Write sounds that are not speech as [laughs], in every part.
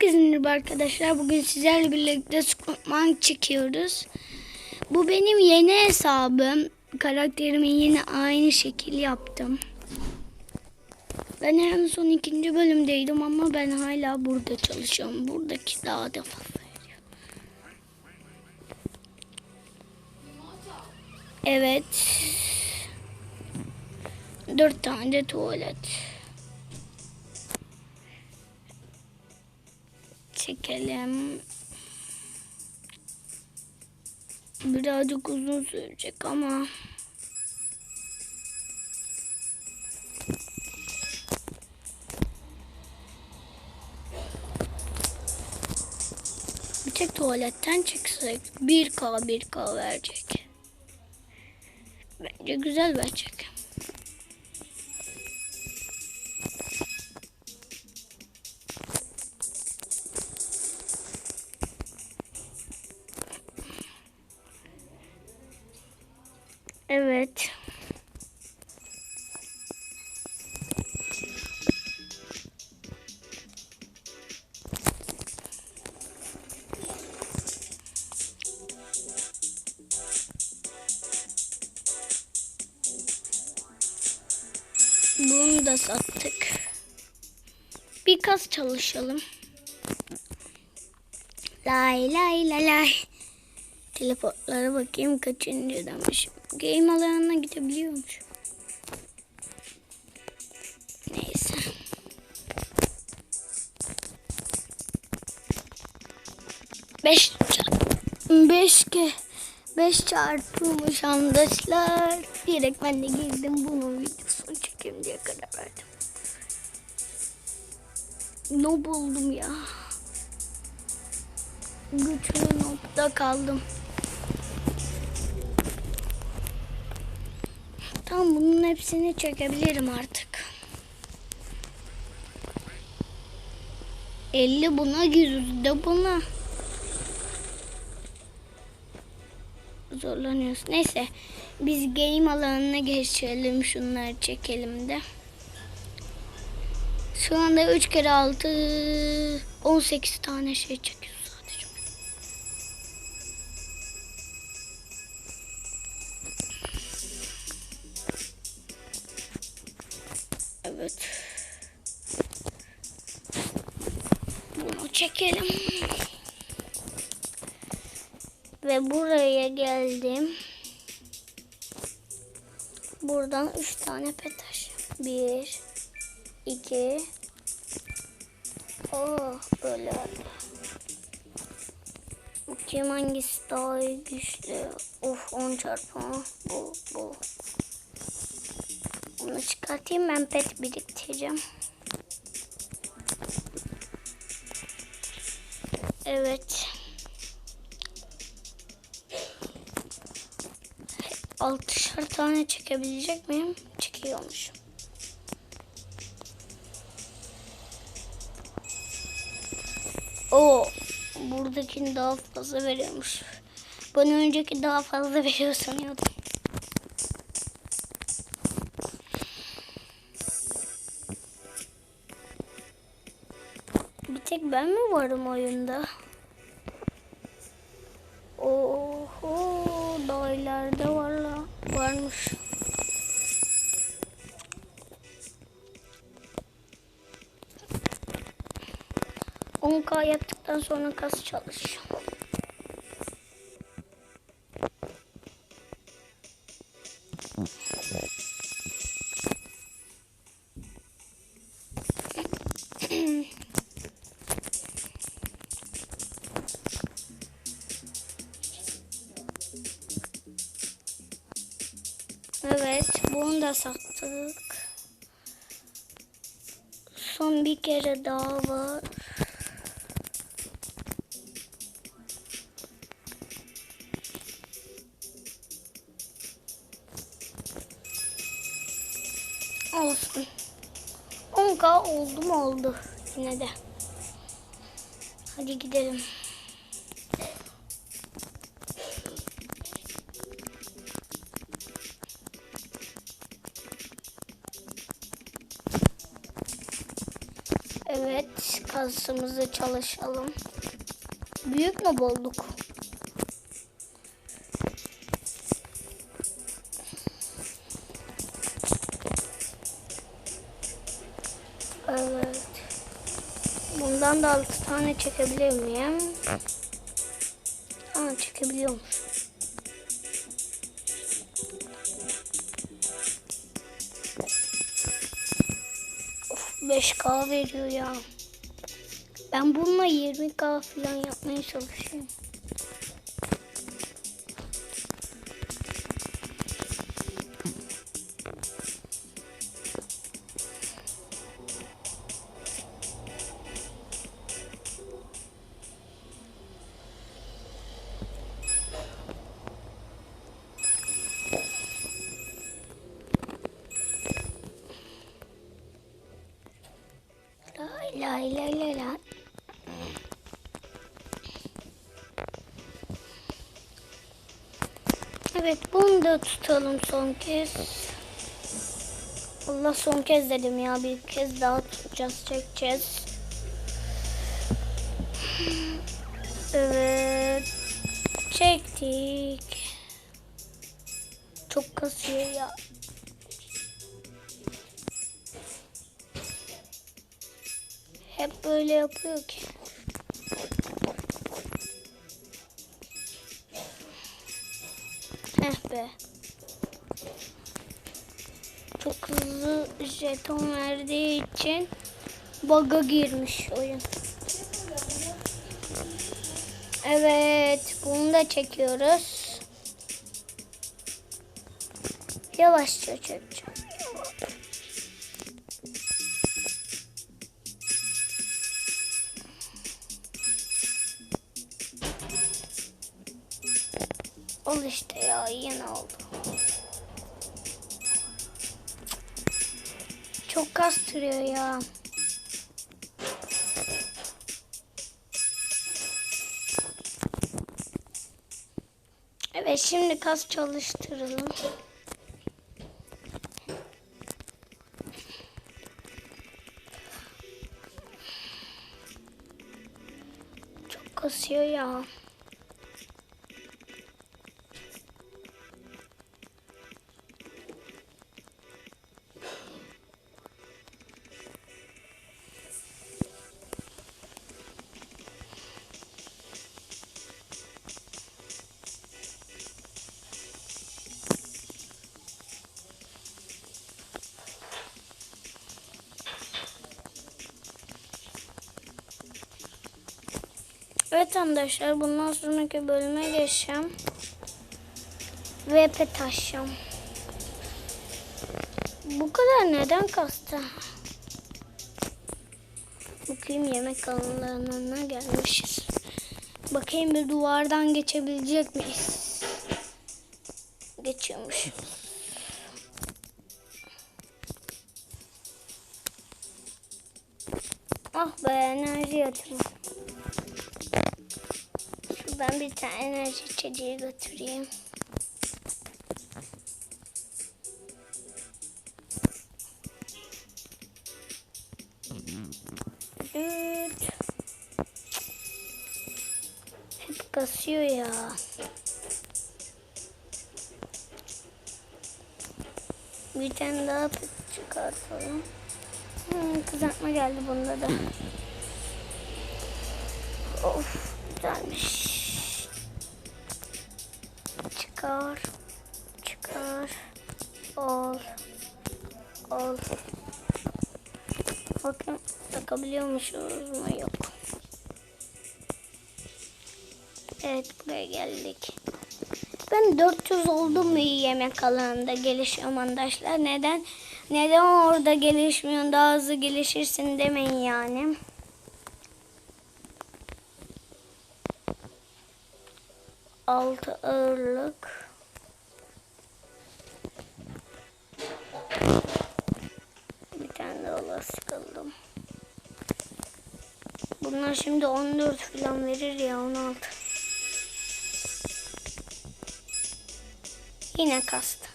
Herkese merhaba arkadaşlar. Bugün sizlerle birlikte Squidman çekiyoruz. Bu benim yeni hesabım. Karakterimi yine aynı şekil yaptım. Ben en son ikinci bölümdeydim ama ben hala burada çalışıyorum. Buradaki daha da fazla. Evet. Dört tane de tuvalet. Çekelim. Birazcık uzun sürecek ama bir tek tuvaletten çıksak 1K 1K verecek. Bence güzel verecek. Da sattık. Biraz çalışalım. Lay lay lay lay. Teleportlara bakayım kaçıncı demiş. Game alanına gidebiliyormuş. Neyse. Beş, beş ke, beş çarpılmış arkadaşlar. Direkt ben de girdim bunun videosunu Ne buldum ya? Güçlü nokta kaldım. Tamam bunun hepsini çekebilirim artık. 50 buna 100 de buna. Zorlanıyoruz. Neyse biz game alanına geçelim. Şunları çekelim de. Şu anda 3 kere 6 18 tane şey çekiyoruz sadece. Evet. Bunu çekelim. Ve buraya geldim. Buradan üç tane petaş. Bir, iki. Oh böyle. Bakayım hangisi daha güçlü. Of 10 çarpı bu bu. Bunu çıkartayım ben pet biriktireceğim. Evet. Altışar tane çekebilecek miyim? Çekiyormuşum. O buradakini daha fazla veriyormuş. Ben önceki daha fazla [laughs] veriyor sanıyordum. Bir tek ben mi varım oyunda? Yaptıktan sonra kas çalışacağım. Evet, bunu da sattık. Son bir kere daha var. Oldu mu oldu yine de. Hadi gidelim. Evet. kasımızı çalışalım. Büyük mü bolluk? Bundan da altı tane çekebilir miyim? Aa çekebiliyormuş. Of 5K veriyor ya. Ben bununla 20K falan yapmaya çalışıyorum. Evet bunu da tutalım son kez. Allah son kez dedim ya bir kez daha tutacağız çekeceğiz. Evet çektik. Çok kasıyor ya. Hep böyle yapıyor ki. Be. Çok hızlı jeton verdiği için bug'a girmiş oyun. Evet, bunu da çekiyoruz. Yavaşça çekeceğim. Ya yine oldu. Çok kastırıyor ya. Evet şimdi kas çalıştıralım. Çok kasıyor ya. Evet arkadaşlar bundan sonraki bölüme geçeceğim. VP taşacağım. Bu kadar neden kastı? Bakayım yemek alanlarına gelmişiz. Bakayım bir duvardan geçebilecek miyiz? Geçiyormuş. Ah be enerji yatırım. Şuradan bir tane enerji içeceği götüreyim. Düt. Hep kasıyor ya. Bir tane daha çıkartalım. Hmm, kızartma geldi bunda da. Of güzelmiş. Çıkar. Çıkar. Ol. Ol. Bakın takabiliyormuşuz mu yok. Evet buraya geldik. Ben 400 oldum mu yemek alanında gelişiyorum arkadaşlar. Neden? Neden orada gelişmiyorsun daha hızlı gelişirsin demeyin yani. Altı ağırlık. Lastik aldım. Bunlar şimdi 14 falan verir ya 16. Yine kastı.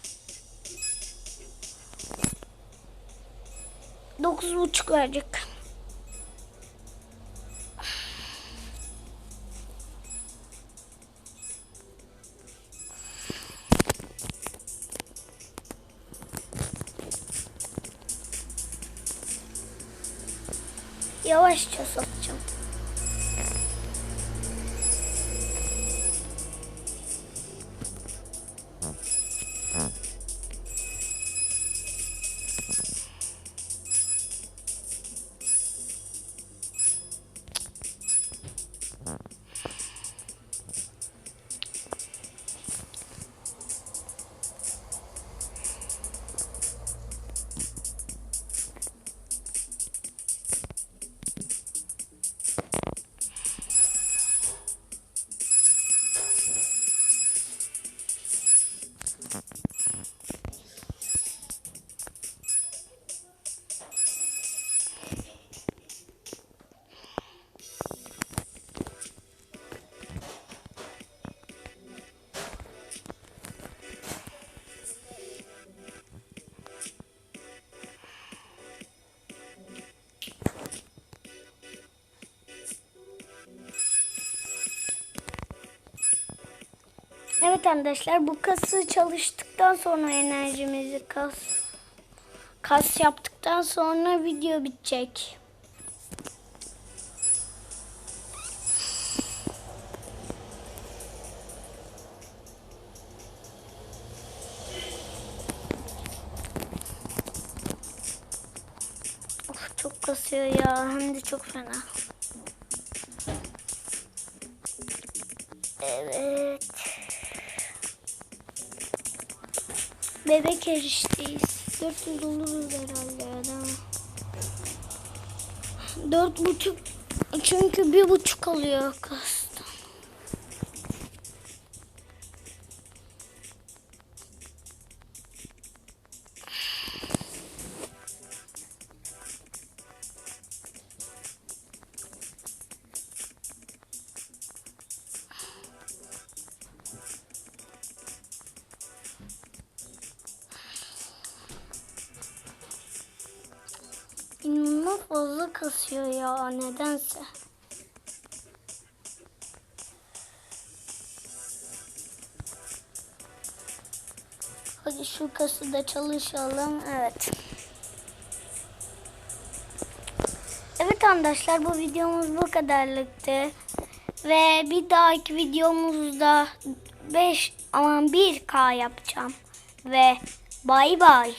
Dokuz buçuk verecek. Yavaşça sokacağım. Evet arkadaşlar bu kası çalıştıktan sonra enerjimizi kas kas yaptıktan sonra video bitecek. Of çok kasıyor ya hem de çok fena. Evet. Bebek erişteyiz. 400 oluruz herhalde ya da. Dört buçuk çünkü bir buçuk alıyor kastan. Fazla kasıyor ya nedense. Hadi şu kası da çalışalım. Evet. Evet arkadaşlar bu videomuz bu kadarlıktı. Ve bir dahaki videomuzda 5 aman 1K yapacağım. Ve bay bay.